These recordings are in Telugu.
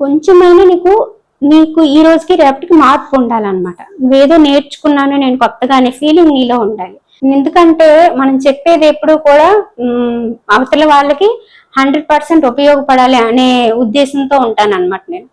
కొంచెమైనా నీకు నీకు ఈ రోజుకి రేపటికి మార్పు ఉండాలన్నమాట. నువ్వేదో నేర్చుకున్నాను నేను కొత్తగా అనే ఫీలింగ్ నీలో ఉండాలి. ఎందుకంటే మనం చెప్పేది ఎప్పుడు కూడా అవతల వాళ్ళకి హండ్రెడ్ పర్సెంట్ ఉపయోగపడాలి అనే ఉద్దేశంతో ఉంటాను అనమాట నేను.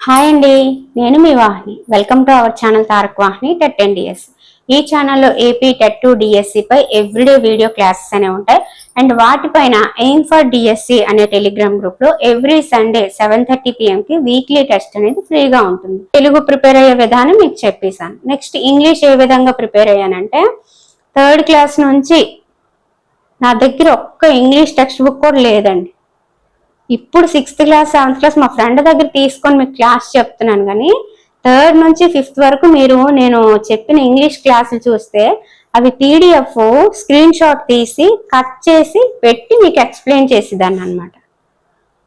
హాయ్ అండి నేను మీ Vahini. Welcome to our channel Tarak Vahini TET and DS ఈ ఛానల్లో ఏపీ టెట్ టు డిఎస్సి పై ఎవ్రీడే వీడియో క్లాసెస్ అనే ఉంటాయి. అండ్ వాటిపైన ఎయిమ్ ఫర్ డిఎస్సి అనే టెలిగ్రామ్ గ్రూప్లో every Sunday seven thirty PM కి వీక్లీ టెస్ట్ అనేది ఫ్రీగా ఉంటుంది. తెలుగు ప్రిపేర్ అయ్యే విధానం మీకు చెప్పేశాను. నెక్స్ట్ ఇంగ్లీష్ ఏ విధంగా ప్రిపేర్ అయ్యానంటే థర్డ్ క్లాస్ నుంచి నా దగ్గర ఒక్క ఇంగ్లీష్ టెక్స్ట్ బుక్ కూడా లేదండి. ఇప్పుడు సిక్స్త్ క్లాస్ సెవెంత్ క్లాస్ మా ఫ్రెండ్ దగ్గర తీసుకొని మీకు క్లాస్ చెప్తున్నాను కానీ థర్డ్ నుంచి ఫిఫ్త్ వరకు మీరు నేను చెప్పిన ఇంగ్లీష్ క్లాసులు చూస్తే అవి పీడిఎఫ్ స్క్రీన్ షాట్ తీసి కట్ చేసి పెట్టి మీకు ఎక్స్ప్లెయిన్ చేసేదాన్ని అనమాట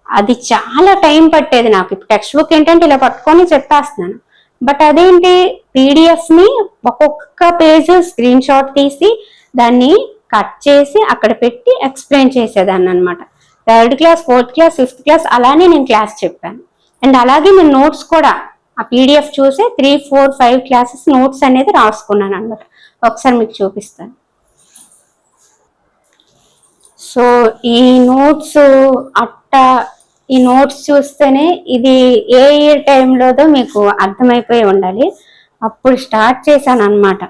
అది చాలా టైం పట్టేది నాకు. ఇప్పుడు టెక్స్ట్ బుక్ ఏంటంటే ఇలా పట్టుకొని చెప్పేస్తున్నాను. బట్ అదేంటి? పీడిఎఫ్ని ఒక్కొక్క పేజ్ స్క్రీన్ షాట్ తీసి దాన్ని కట్ చేసి అక్కడ పెట్టి ఎక్స్ప్లెయిన్ చేసేదాన్ని అనమాట third class fourth class fifth class అలానే నేను క్లాస్ చెప్పాను. అండ్ అలాగే నేను నోట్స్ కూడా ఆ పీడిఎఫ్ చూసి three four five classes notes అనేది రాసుకున్నాను అనమాట. ఒకసారి మీకు చూపిస్తాను. సో ఈ నోట్స్ అట్ట ఈ నోట్స్ చూస్తేనే ఇది ఏ ఇయర్ టైంలోదో మీకు అర్థమైపోయి ఉండాలి. అప్పుడు స్టార్ట్ చేశాను అనమాట.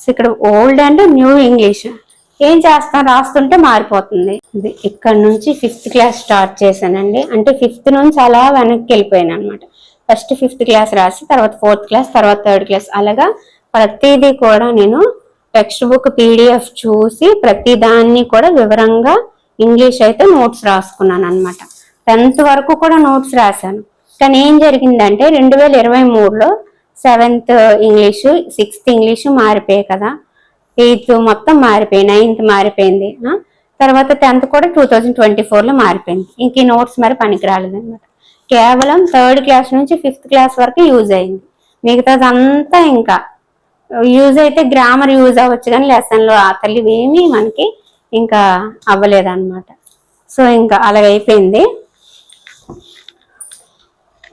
సో ఇక్కడ ఓల్డ్ అండ్ న్యూ ఇంగ్లీష్ ఏం చేస్తాం? రాస్తుంటే మారిపోతుంది. ఇది ఇక్కడ నుంచి ఫిఫ్త్ క్లాస్ స్టార్ట్ చేశానండి. అంటే ఫిఫ్త్ నుంచి అలా వెనక్కి వెళ్ళిపోయాను అనమాట. ఫస్ట్ ఫిఫ్త్ క్లాస్ రాసి తర్వాత ఫోర్త్ క్లాస్ తర్వాత థర్డ్ క్లాస్. అలాగా ప్రతిదీ కూడా నేను టెక్స్ట్ బుక్ పీడిఎఫ్ చూసి ప్రతి దాన్ని కూడా వివరంగా ఇంగ్లీష్ అయితే నోట్స్ రాసుకున్నాను అనమాట టెన్త్ వరకు కూడా నోట్స్ రాశాను. కానీ ఏం జరిగిందంటే రెండు వేల ఇరవై మూడులో సెవెంత్ ఇంగ్లీషు సిక్స్త్ ఇంగ్లీషు మారిపోయాయి కదా. ఎయిత్ మొత్తం మారిపోయి నైన్త్ మారిపోయింది. తర్వాత టెన్త్ కూడా టూ థౌజండ్ ట్వంటీ ఫోర్లో మారిపోయింది. ఇంక ఈ నోట్స్ మరి పనికి రాలేదన్నమాట కేవలం థర్డ్ క్లాస్ నుంచి ఫిఫ్త్ క్లాస్ వరకు యూజ్ అయింది. మిగతాదంతా ఇంకా యూజ్ అయితే గ్రామర్ యూజ్ అవ్వచ్చు కానీ లెసన్లో ఆ తల్లివేమీ ఏమీ మనకి ఇంకా అవ్వలేదన్నమాట. సో ఇంకా అలాగైపోయింది.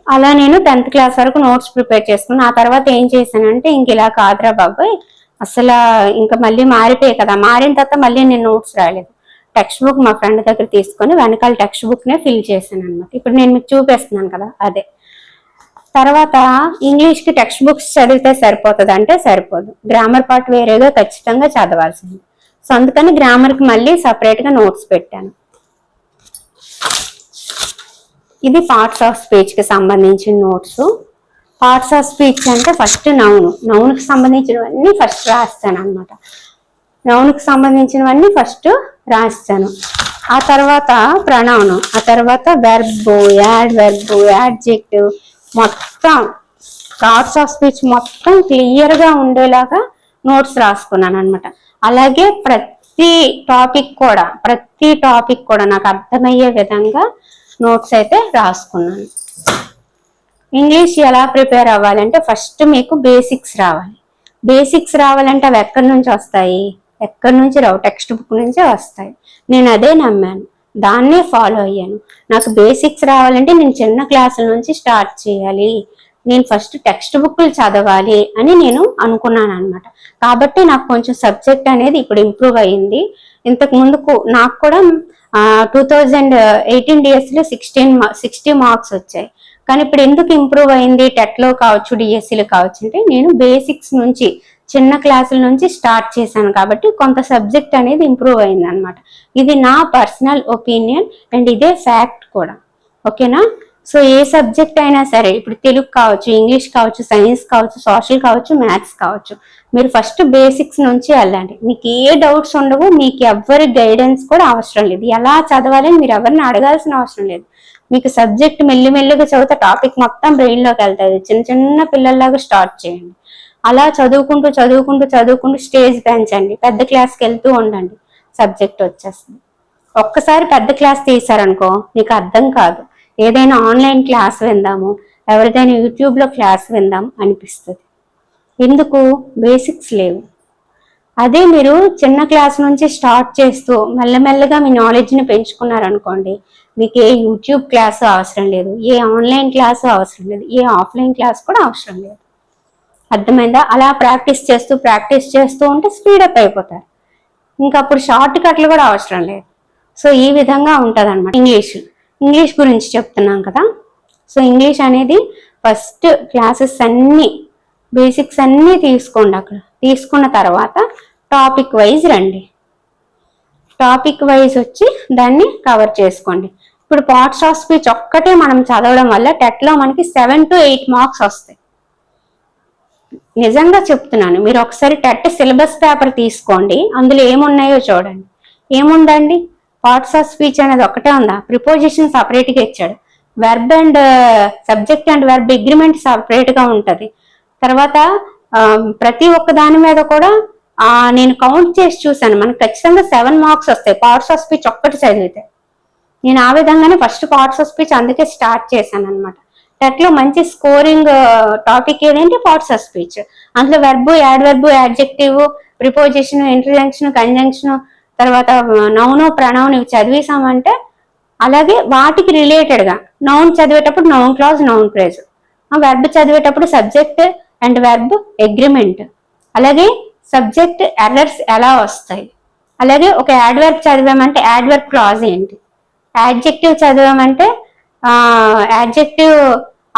అలా నేను టెన్త్ క్లాస్ వరకు నోట్స్ ప్రిపేర్ చేసుకున్నాను ఆ తర్వాత ఏం చేశానంటే ఇంక ఇలా కాదురా బాబాయ్ అసలు ఇంకా మళ్ళీ మారిపోయాయి కదా. మారిన తర్వాత మళ్ళీ నేను నోట్స్ రాలేదు. టెక్స్ట్ బుక్ మా ఫ్రెండ్ దగ్గర తీసుకొని వెనకాల టెక్స్ట్ బుక్ నే ఫిల్ చేశాను అనమాట ఇప్పుడు నేను మీకు చూపిస్తున్నాను కదా అదే. తర్వాత ఇంగ్లీష్కి టెక్స్ట్ బుక్స్ చదివితే సరిపోతుంది అంటే సరిపోదు. గ్రామర్ పార్ట్ వేరేగా ఖచ్చితంగా చదవాల్సింది. సో అందుకని గ్రామర్కి మళ్ళీ సపరేట్గా నోట్స్ పెట్టాను. ఇది పార్ట్స్ ఆఫ్ స్పీచ్కి సంబంధించిన నోట్స్ పార్ట్స్ ఆఫ్ స్పీచ్ అంటే ఫస్ట్ నౌన్ నౌన్కి సంబంధించినవన్నీ ఫస్ట్ రాస్తాను అనమాట నౌన్కి సంబంధించినవన్నీ ఫస్ట్ రాస్తాను. ఆ తర్వాత ప్రణౌన్ ఆ తర్వాత వెర్బ్ యాడ్ వెర్బ్ యాడ్జెక్ట్ మొత్తం థాట్స్ ఆఫ్ స్పీచ్ మొత్తం క్లియర్గా ఉండేలాగా నోట్స్ రాసుకున్నాను అనమాట అలాగే ప్రతి టాపిక్ కూడా ప్రతి టాపిక్ కూడా నాకు అర్థమయ్యే విధంగా నోట్స్ అయితే రాసుకున్నాను. ఇంగ్లీష్ ఎలా ప్రిపేర్ అవ్వాలంటే ఫస్ట్ మీకు బేసిక్స్ రావాలి. బేసిక్స్ రావాలంటే అవి ఎక్కడి నుంచి వస్తాయి? ఎక్కడి నుంచి రావు? టెక్స్ట్ బుక్ నుంచే వస్తాయి. నేను అదే నమ్మాను. దాన్నే ఫాలో అయ్యాను. నాకు బేసిక్స్ రావాలంటే నేను చిన్న క్లాసుల నుంచి స్టార్ట్ చేయాలి. నేను ఫస్ట్ టెక్స్ట్ బుక్లు చదవాలి అని నేను అనుకున్నాను అనమాట కాబట్టి నాకు కొంచెం సబ్జెక్ట్ అనేది ఇప్పుడు ఇంప్రూవ్ అయ్యింది ఇంతకు ముందుకు నాకు కూడా టూ థౌజండ్ ఎయిటీన్ డిఎస్లో సిక్స్టీన్ సిక్స్టీ మార్క్స్ వచ్చాయి. కానీ ఇప్పుడు ఎందుకు ఇంప్రూవ్ అయింది? టెట్లో కావచ్చు డిఎస్సీలో కావచ్చు అంటే నేను బేసిక్స్ నుంచి చిన్న క్లాసుల నుంచి స్టార్ట్ చేశాను కాబట్టి కొంత సబ్జెక్ట్ అనేది ఇంప్రూవ్ అయింది అనమాట ఇది నా పర్సనల్ ఒపీనియన్ అండ్ ఇదే ఫ్యాక్ట్ కూడా. ఓకేనా సో ఏ సబ్జెక్ట్ అయినా సరే ఇప్పుడు తెలుగు కావచ్చు ఇంగ్లీష్ కావచ్చు సైన్స్ కావచ్చు సోషల్ కావచ్చు మ్యాథ్స్ కావచ్చు మీరు ఫస్ట్ బేసిక్స్ నుంచి వెళ్ళండి. మీకు ఏ డౌట్స్ ఉండవు మీకు ఎవ్వరి గైడెన్స్ కూడా అవసరం లేదు. ఎలా చదవాలని మీరు ఎవరిని అడగాల్సిన అవసరం లేదు. మీకు సబ్జెక్ట్ మెల్లిమెల్లిగా చదివితే టాపిక్ మొత్తం బ్రెయిన్లోకి వెళ్తుంది. చిన్న చిన్న పిల్లల్లాగా స్టార్ట్ చేయండి. అలా చదువుకుంటూ చదువుకుంటూ చదువుకుంటూ స్టేజ్ పెంచండి పెద్ద క్లాస్కి వెళ్తూ ఉండండి. సబ్జెక్ట్ వచ్చేస్తుంది. ఒక్కసారి పెద్ద క్లాస్ తీసారనుకో నీకు అర్థం కాదు. ఏదైనా ఆన్లైన్ క్లాస్ విందాము ఎవరిదైనా యూట్యూబ్లో క్లాస్ విందాం అనిపిస్తుంది. ఎందుకు? బేసిక్స్ లేవు. అదే మీరు చిన్న క్లాస్ నుంచి స్టార్ట్ చేస్తూ మెల్లమెల్లగా మీ నాలెడ్జ్ని పెంచుకున్నారనుకోండి మీకు ఏ యూట్యూబ్ క్లాస్ అవసరం లేదు ఏ ఆన్లైన్ క్లాస్ అవసరం లేదు ఏ ఆఫ్లైన్ క్లాస్ కూడా అవసరం లేదు. అర్థమైందా? అలా ప్రాక్టీస్ చేస్తూ ప్రాక్టీస్ చేస్తూ ఉంటే స్పీడప్ అయిపోతారు. ఇంకా అప్పుడు షార్ట్ కట్లు కూడా అవసరం లేదు. సో ఈ విధంగా ఉంటుంది అనమాట ఇంగ్లీష్ ఇంగ్లీష్ గురించి చెప్తున్నాం కదా? సో ఇంగ్లీష్ అనేది ఫస్ట్ క్లాసెస్ అన్నీ బేసిక్స్ అన్నీ తీసుకోండి అక్కడ. తీసుకున్న తర్వాత టాపిక్ వైజ్ రండి. టాపిక్ వైజ్ వచ్చి దాన్ని కవర్ చేసుకోండి. ఇప్పుడు పార్ట్స్ ఆఫ్ స్పీచ్ ఒక్కటే మనం చదవడం వల్ల టెట్లో మనకి సెవెన్ టు ఎయిట్ మార్క్స్ వస్తాయి. నిజంగా చెప్తున్నాను. మీరు ఒకసారి టెట్ సిలబస్ పేపర్ తీసుకోండి. అందులో ఏమున్నాయో చూడండి. ఏముందండి? పార్ట్స్ ఆఫ్ స్పీచ్ అనేది ఒకటే ఉందా? ప్రిపోజిషన్ సపరేట్గా ఇచ్చాడు. Verb and subject and verb agreement సపరేట్గా ఉంటుంది. తర్వాత ప్రతి ఒక్క దాని మీద కూడా నేను కౌంట్ చేసి చూశాను. మనకు ఖచ్చితంగా సెవెన్ మార్క్స్ వస్తాయి. పార్ట్స్ ఆఫ్ స్పీచ్ ఒక్కటి చదివితే. నేను ఆ విధంగానే ఫస్ట్ పార్ట్స్ ఆఫ్ స్పీచ్ అందుకే స్టార్ట్ చేశాను అనమాట టెట్లో మంచి స్కోరింగ్ టాపిక్ ఏదంటే పార్ట్స్ ఆఫ్ స్పీచ్ అందులో verb adverb adjective preposition interjection conjunction తర్వాత నౌను ప్రణౌన్ ఇవి చదివేసామంటే అలాగే వాటికి రిలేటెడ్గా నౌన్ చదివేటప్పుడు noun clause noun phrase verb చదివేటప్పుడు సబ్జెక్ట్ అండ్ వెర్బ్ అగ్రిమెంట్ అలాగే సబ్జెక్ట్ ఎర్రర్స్ ఎలా వస్తాయి? అలాగే ఒక యాడ్వర్బ్ చదివామంటే యాడ్వర్బ్ క్లాజ్ ఏంటి? యాడ్జెక్టివ్ చదివామంటే యాడ్జెక్టివ్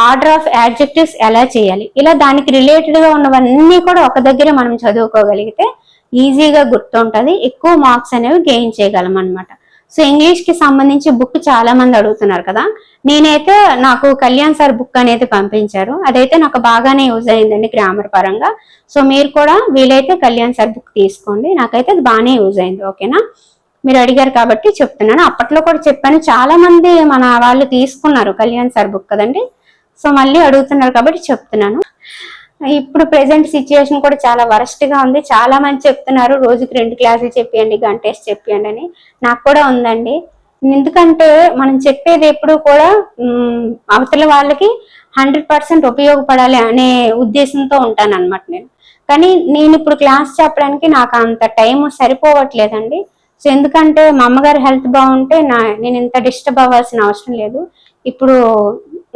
ఆర్డర్ ఆఫ్ యాడ్జెక్టివ్స్ ఎలా చేయాలి? ఇలా దానికి రిలేటెడ్గా ఉన్నవన్నీ కూడా ఒక దగ్గర మనం చదువుకోగలిగితే ఈజీగా గుర్తుంటుంది. ఎక్కువ మార్క్స్ అనేవి గెయిన్ చేయగలం అనమాట సో ఇంగ్లీష్కి సంబంధించి బుక్ చాలా మంది అడుగుతున్నారు కదా. నేనైతే నాకు కళ్యాణ్ సార్ బుక్ అనేది పంపించారు. అదైతే నాకు బాగానే యూజ్ అయిందండి గ్రామర్ పరంగా. సో మీరు కూడా వీలైతే కళ్యాణ్ సార్ బుక్ తీసుకోండి. నాకైతే అది బాగానే యూజ్ అయింది ఓకేనా మీరు అడిగారు కాబట్టి చెప్తున్నాను. అప్పట్లో కూడా చెప్పాను. చాలా మంది మన వాళ్ళు తీసుకున్నారు కళ్యాణ్ సార్ బుక్ కదండి. సో మళ్ళీ అడుగుతున్నారు కాబట్టి చెప్తున్నాను. ఇప్పుడు ప్రెసెంట్ సిచ్యుయేషన్ కూడా చాలా వరస్ట్గా ఉంది. చాలా మంది చెప్తున్నారు రోజుకి రెండు క్లాసులు చెప్పియండి గంటేసి చెప్పియండి అని. నాకు కూడా ఉందండి. ఎందుకంటే మనం చెప్పేది ఎప్పుడు కూడా అవతల వాళ్ళకి హండ్రెడ్ పర్సెంట్ ఉపయోగపడాలి అనే ఉద్దేశంతో ఉంటాను అనమాట నేను. కానీ నేను ఇప్పుడు క్లాస్ చెప్పడానికి నాకు అంత టైం సరిపోవట్లేదండి. సో ఎందుకంటే మా అమ్మగారి హెల్త్ బాగుంటే నా నేను ఇంత డిస్టర్బ్ అవ్వాల్సిన అవసరం లేదు. ఇప్పుడు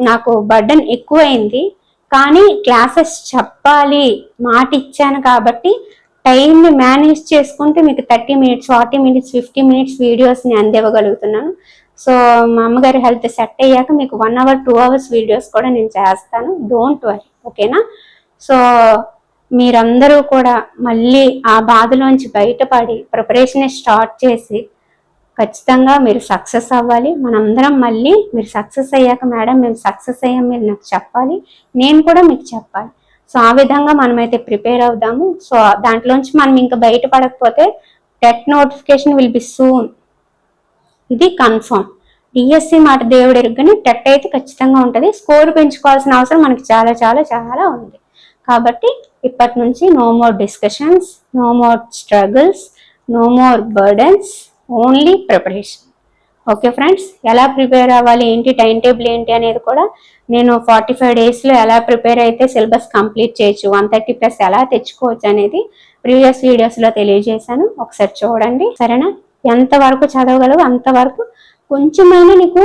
నాకు బర్డన్ ఎక్కువైంది. కానీ క్లాసెస్ చెప్పాలి మాట ఇచ్చాను కాబట్టి టైంని మేనేజ్ చేసుకుంటే మీకు thirty minutes forty minutes fifty minutes వీడియోస్ని అందివ్వగలుగుతున్నాను. సో మా అమ్మగారి హెల్త్ సెట్ అయ్యాక మీకు one hour two hours videos కూడా నేను చేస్తాను. Don't worry. ఓకేనా? సో మీరందరూ కూడా మళ్ళీ ఆ బాధలోంచి బయటపడి ప్రిపరేషన్ స్టార్ట్ చేసి ఖచ్చితంగా మీరు సక్సెస్ అవ్వాలి. మనందరం మళ్ళీ మీరు సక్సెస్ అయ్యాక మేడం మేము సక్సెస్ అయ్యాం మీరు నాకు చెప్పాలి నేను కూడా మీకు చెప్పాలి. సో ఆ విధంగా మనమైతే ప్రిపేర్ అవుదాము. సో దాంట్లోంచి మనం ఇంకా బయటపడకపోతే TET notification will be soon ఇది కన్ఫర్మ్ డిఎస్సి మాట దేవుడు ఎరుగని టెట్ అయితే ఖచ్చితంగా ఉంటుంది. స్కోర్ పెంచుకోవాల్సిన అవసరం మనకి చాలా చాలా చాలా ఉంది. కాబట్టి ఇప్పటి నుంచి no more discussions no more struggles no more burdens only preparation okay friends ఎలా ప్రిపేర్ అవ్వాలి? ఏంటి టైం టేబుల్ ఏంటి అనేది కూడా నేను ఫార్టీ ఫైవ్ డేస్లో ఎలా ప్రిపేర్ అయితే సిలబస్ కంప్లీట్ చేయొచ్చు వన్ థర్టీ ప్లస్ ఎలా తెచ్చుకోవచ్చు అనేది ప్రీవియస్ వీడియోస్లో తెలియజేశాను. ఒకసారి చూడండి. సరేనా? ఎంతవరకు చదవగలవు అంతవరకు కొంచెమైనా నీకు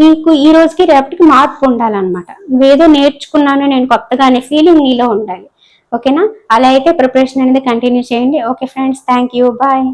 నీకు ఈ రోజుకి రేపటికి మార్పు ఉండాలన్నమాట. నువ్వేదో నేర్చుకున్నాను నేను కొత్తగా అనే ఫీలింగ్ నీలో ఉండాలి. ఓకేనా? అలా అయితే ప్రిపరేషన్ అనేది కంటిన్యూ చేయండి. Okay friends thank you bye